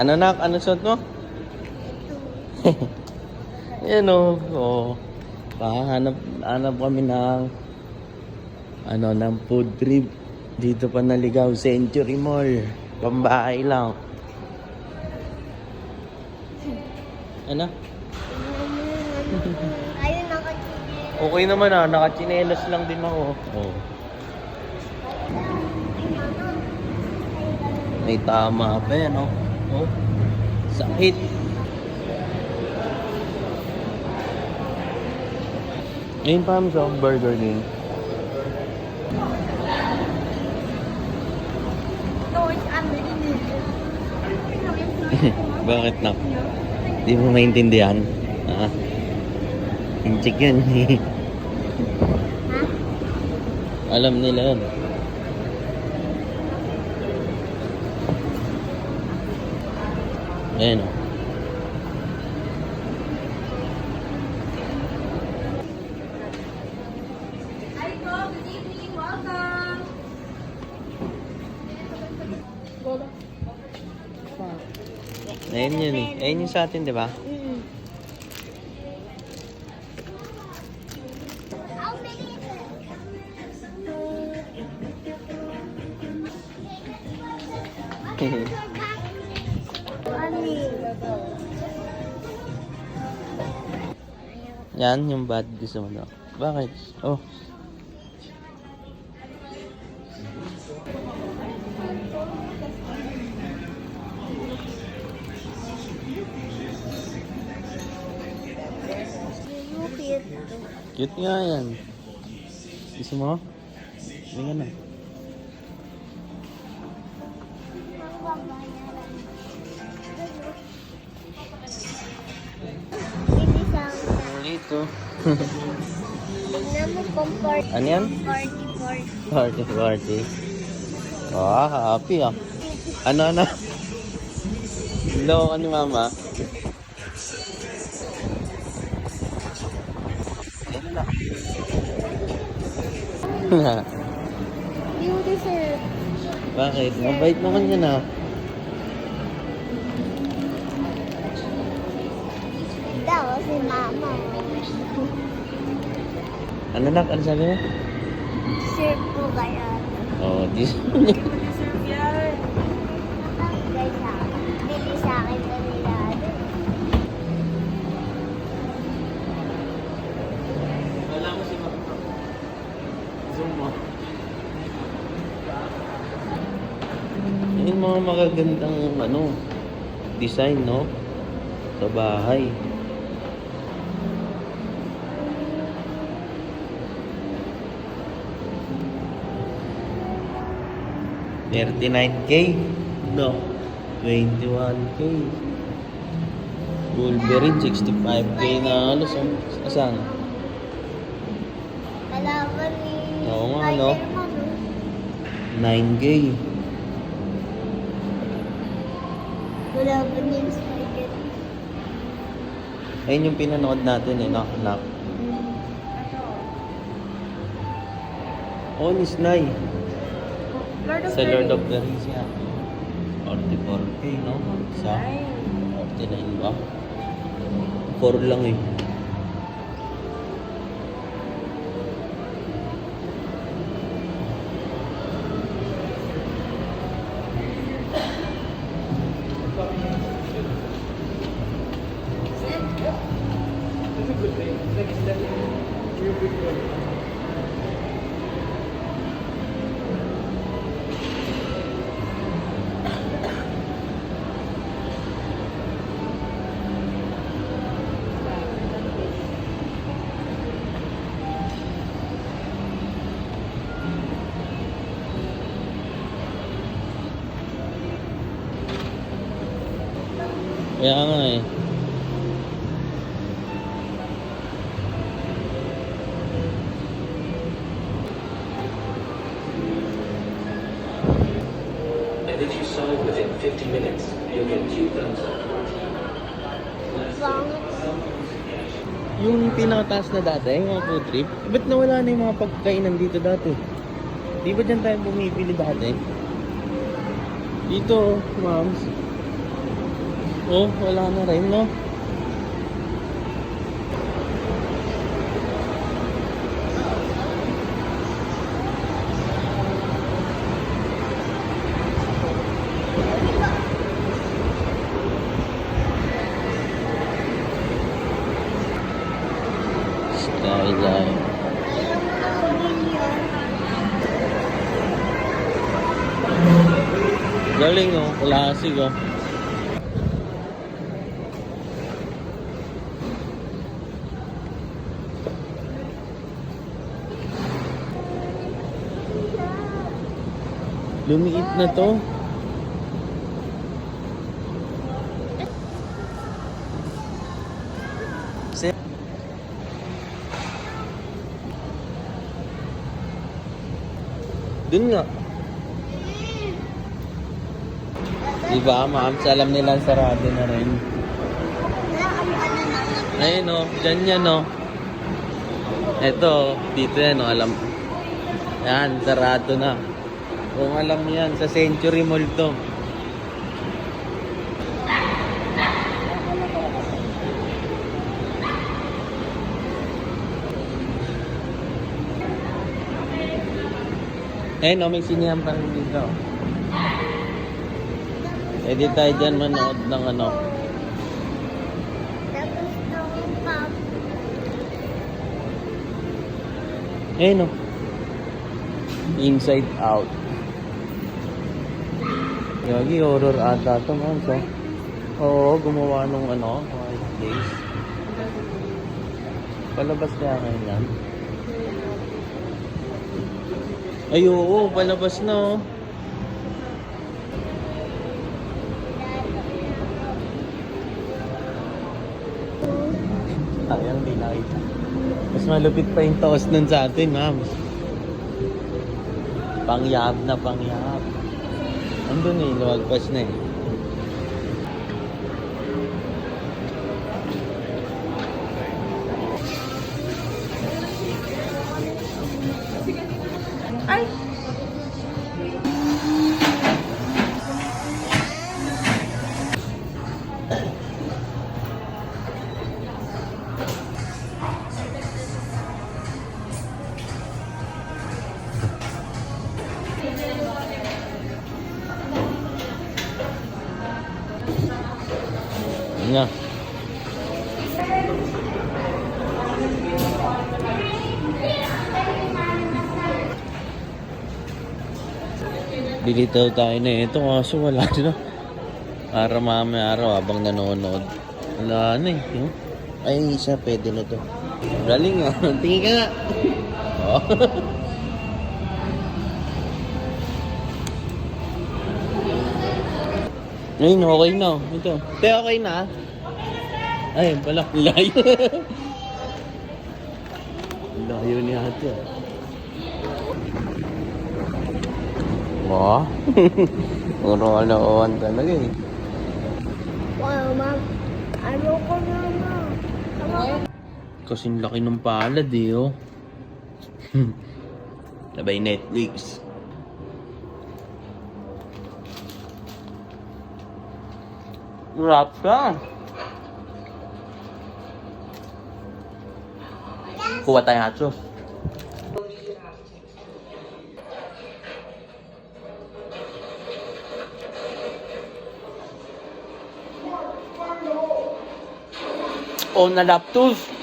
Ano nak? Ano suot mo? Yan o. Oh. Pahanap hanap kami ng ano ng food trip dito pa naligaw Century Mall. Pambahay lang. Ano? Ayun, nakachili. Okay naman ah, nakachinelas lang din ako. Oh. May tama pa yan, oh. Oh. Sakit. Ayun pa sa Burger unlimited. Bakit na? Di mo maintindihan? Ha? Inchik yun. Ha? Alam nila yun. Ayan oh. o. Hi po, good evening, welcome. Ayan yun eh. Ayan yung sa atin, di ba? Mm. Yan, yung bad gusto mo daw. Bakit? Oh. Cute. Nga yan. Gusto mo? Nga na. Dito. Tignan mo kung party, ano yan? party, party. Party, party. Ah, happy ah. Ano, ano? Hello, ano mama? Na? You deserve. Bakit? Mabait naman yan ah. Si mama. Ano na? Ano sabi mo? Serve po kaya. Oh, this. Yung mga magagandang ano, design, no? Sa bahay. Thirty-nine K? No. Twenty-one K. Wolverine, 65K na halos. Asan? Kalaban ni Oo nga, no? Spider-Man, no? 9K. Kalaban ni Spider-Man. Ayun yung pinanood natin eh, knock knock. Oh, ni Snai. Lord Sa Lord of the Rings yan. 44K, no? Sa 49 ba? 4 lang eh. Kaya nga eh. You solve within 50 minutes, you'll get two thumbs up. Pangit. Yung pinakataas na dati, yung mga food trip, ba't nawala na yung mga pagkainan dito dati? Di ba dyan tayo bumibili dati? Dito, moms. Oh, wala na rin, no? Skyline. Galing oh, classic oh. Lumiit na to. Dun nga. Diba, ma'am? Alam nila sarado na rin. Ayun o, dyan yan o. Ito, dito yan o, alam. Yan, sarado na. Kung alam yan, sa Century Mall to. Ayun o, may sinihan pa rin dito. Pwede tayo dyan manood ng ano. Ayun o. Inside Out. Yagi, horror ata ito, ma'am. So, oo, gumawa nung ano, mga place. Palabas kaya ngayon yan. Ay, oo, palabas na oh. Sayang, di nakita. Mas malupit pa yung toast nun sa atin, ma'am. Pangyab na pangyab. Andun eh, luwagpas na eh. Ay! Nga. Bili tayo na ito kaso wala na. Para mamaya araw habang nanonood. Wala na eh. no? Ay, isa pwede na to. Galing ah. Tingin ka nga. Oh. Ayun, okay na. Ito. Te, okay na. Ay, pala. Layo. Layo ni ate. Wah. Puro alawan talaga eh. Wow, ma'am. Ano ko na, ma'am? Kasing laki ng palad eh, oh. Sabay Netflix. Rap ka. Kuha tayo hatso. Oh, na laptop.